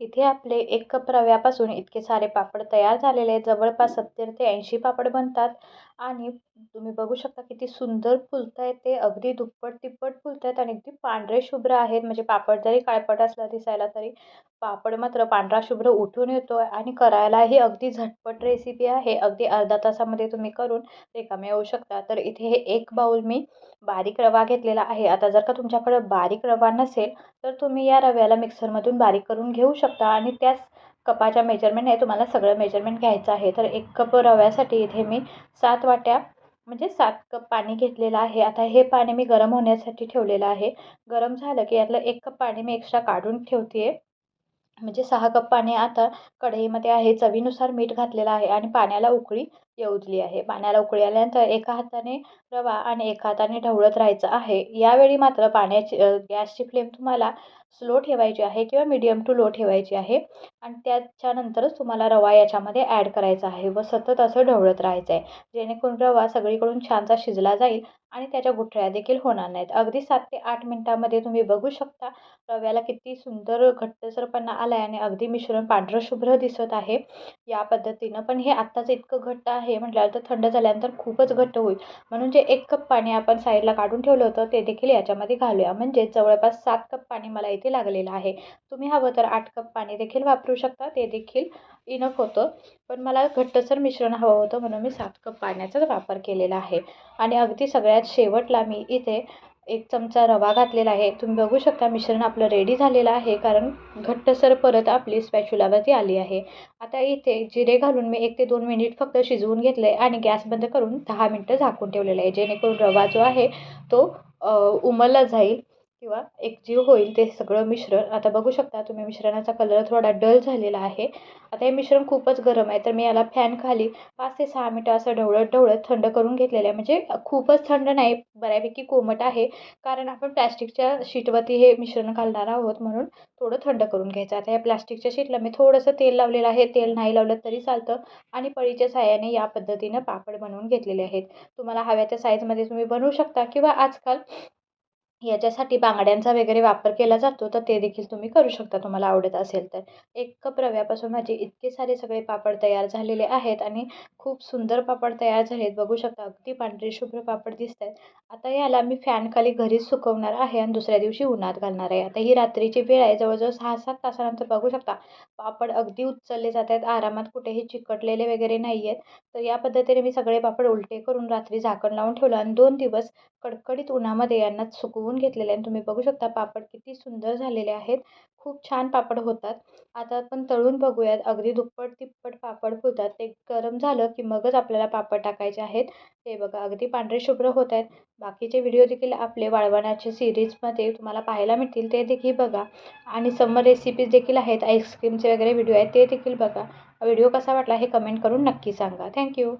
इथे आपले एक कप रव्यापासून इतके सारे पापड तयार झालेले आहेत. जवळपास सत्तर ते ऐंशी पापड बनतात. आणि तुम्ही बघू शकता किती सुंदर फुलत आहेत ते. अगदी दुप्पट तिप्पट फुलत आहेत आणि अगदी पांढरे शुभ्र आहेत. म्हणजे पापड जरी काळपट असला दिसायला तरी पापड मात्र पांढरा शुभ्र उठून येतो आणि करायलाही अगदी झटपट रेसिपी आहे. अगदी अर्धा तासामध्ये तुम्ही करून रिकामे येऊ शकता. तर इथे हे एक बाऊल मी बारीक रवा घेतलेला आहे. आता जर का तुमच्याकडं बारीक रवा नसेल तर तुम्ही या रव्याला मिक्सरमधून बारीक करून घेऊ शकता आणि त्याच कपाच्या मेजरमेंटने तुम्हाला सगळं मेजरमेंट घ्यायचं आहे. तर एक कप रव्यासाठी इथे मी सात वाट्या म्हणजे सात कप पाणी घेतलेलं आहे. आता हे पाणी मी गरम होण्यासाठी ठेवलेलं आहे. गरम झालं की यातलं एक कप पाणी मी एक्स्ट्रा काढून ठेवते आहे म्हणजे सहा कप पाणी आता कढईमध्ये आहे. चवीनुसार मीठ घातलेलं आहे आणि पाण्याला उकळी येऊ दिली आहे. पाण्याला उकळी आल्यानंतर एका हाताने रवा आणि एका हाताने ढवळत राहायचं आहे. यावेळी मात्र पाण्याची गॅसची फ्लेम तुम्हाला स्लो ठेवायची आहे किंवा मीडियम टू लो ठेवायची आहे. आणि त्याच्यानंतरच तुम्हाला रवा याच्यामध्ये ॲड करायचा आहे व सतत असं ढवळत राहायचं आहे जेणेकरून रवा सगळीकडून छानसा शिजला जाईल आणि त्याच्या गुठळ्या देखील होणार नाहीत. अगदी सात ते आठ मिनटामध्ये तुम्ही बघू शकता रव्याला किती सुंदर घट्टसरपणा आला आहे आणि अगदी मिश्रण पांढरं शुभ्र दिसत आहे. या पद्धतीनं पण हे आत्ताच इतकं घट्ट आहे म्हटल्यावर तर थंड झाल्यानंतर खूपच घट्ट होईल. म्हणून जे एक कप पाणी आपण साईडला काढून ठेवलं होतं ते देखील याच्यामध्ये घालूया. म्हणजे जवळपास सात कप पाणी मला इथे लागलेलं आहे. तुम्ही हवं तर आठ कप पाणी देखील वापरू शकता. ते देखील इनफ होतं. पण मला घट्टसर मिश्रण हवं होतं म्हणून मी सात कप पाण्याचाच वापर केलेला आहे. आणि अगदी सगळ्यात शेवटला मी इथे एक चमचा रवा घातलेला आहे. तुम्ही बघू शकता मिश्रण आपलं रेडी झालेलं आहे कारण घट्टसर परत आपली स्पॅच्युलावरती आली आहे. आता इथे जिरे घालून मी एक ते दोन मिनिट फक्त शिजवून घेतलं आहे आणि गॅस बंद करून दहा मिनटं झाकून ठेवलेलं आहे. जेणेकरून रवा जो आहे तो उमलला जाईल. किंवा एकजीव होईल ते सगळं मिश्रण. आता बघू शकता तुम्ही मिश्रणाचा कलर थोडा डल झालेला आहे. आता हे मिश्रण खूपच गरम आहे. तर मी याला फॅन खाली पाच ते सहा मिनटं असं ढवळत ढवळत थंड करून घेतलेलं आहे. म्हणजे खूपच थंड नाही बऱ्यापैकी कोमट आहे. कारण आपण प्लॅस्टिकच्या शीटवरती हे मिश्रण घालणार आहोत म्हणून थोडं थंड करून घ्यायचं. आता या प्लॅस्टिकच्या शीटला मी थोडंसं तेल लावलेलं आहे. तेल नाही लावलं तरी चालतं. आणि पळीच्या साह्याने या पद्धतीनं पापड बनवून घेतलेले आहेत. तुम्हाला हव्या त्या साईजमध्ये तुम्ही बनवू शकता किंवा आजकाल याच्यासाठी बांगड्यांचा वगैरे वापर केला जातो तर ते देखील तुम्ही करू शकता तुम्हाला आवडत असेल तर. एक कप रव्यापासून माझे इतके सारे सगळे पापड तयार झालेले आहेत आणि खूप सुंदर पापड तयार झाले आहेत बघू शकता अगदी पांढरे शुभ्र पापड दिसत आहेत आता याला मी फॅनखाली घरीच सुकवणार आहे आणि दुसऱ्या दिवशी उन्हात घालणार आहे. आता ही रात्रीची वेळ आहे जवळजवळ सहा सात तासानंतर बघू शकता पापड अगदी उचलले जात आहेत आरामात कुठेही चिकटलेले वगैरे नाही आहेत तर या पद्धतीने मी सगळे पापड उलटे करून रात्री झाकण लावून ठेवलं आणि दोन दिवस कडकडीत उन्हामध्ये यांना सुकवून घेतलेले आणि तुम्ही बघू शकता पापड किती सुंदर झालेले आहेत. खूप छान पापड होतात. आता आपण तळून बघूयात. अगदी दुप्पट तिप्पट पापड होतात. ते गरम झालं की मगच आपल्याला पापड टाकायचे आहेत. ते बघा अगदी पांढरे शुभ्र होत आहेत. बाकीचे व्हिडिओ देखील आपले वाळवण्याचे सिरीजमध्ये तुम्हाला पाहायला मिळतील. ते देखील बघा. आणि समर रेसिपीज देखील आहेत. आईस्क्रीमचे वगैरे व्हिडिओ आहेत. ते देखील बघा. व्हिडिओ कसा वाटला हे कमेंट करून नक्की सांगा. थँक्यू